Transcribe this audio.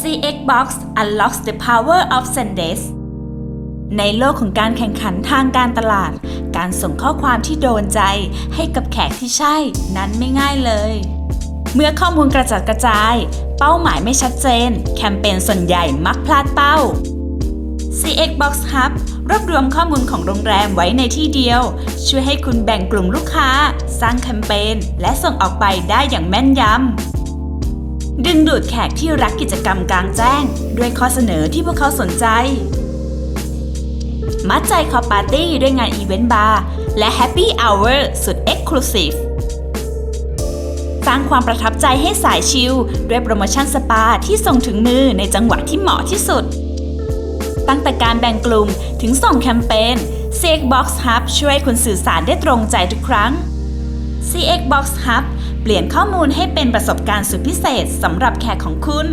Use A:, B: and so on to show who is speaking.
A: CX Box unlocks the power of Sendes ในโลกของการแข่งขันทางการตลาด การส่งข้อความที่โดนใจให้กับแขกที่ใช่นั้นไม่ง่ายเลย เมื่อข้อมูลกระจัดกระจาย เป้าหมายไม่ชัดเจน แคมเปญส่วนใหญ่มักพลาดเป้า CX Box Hub รวบรวมข้อมูลของโรงแรมไว้ในที่เดียว ช่วยให้คุณแบ่งกลุ่มลูกค้า สร้างแคมเปญและส่งออกไปได้อย่างแม่นยำ ดึงดูดแขกที่รักกิจกรรมกลางแจ้ง ด้วยข้อเสนอที่พวกเขาสนใจ มัดใจคอปาร์ตี้ด้วยงานอีเวนต์บาร์และแฮปปี้อ u ว r สุดเอ็กซ์คลูซีฟสร้างความประทับใจให้สายชิลด้วยโปรโมชั่นสปาที่ส่งถึงมือในจังหวะที่เหมาะที่สุด ตั้งแต่การแบ่งกลุ่มถึงส่งแคมเปญ CX Box Hub ช่วยคุณสื่อสารได้ตรงใจทุกครั้ง CX Box Hub เปลี่ยนข้อมูลให้เป็นประสบการณ์สุดพิเศษสำหรับแขกของคุณ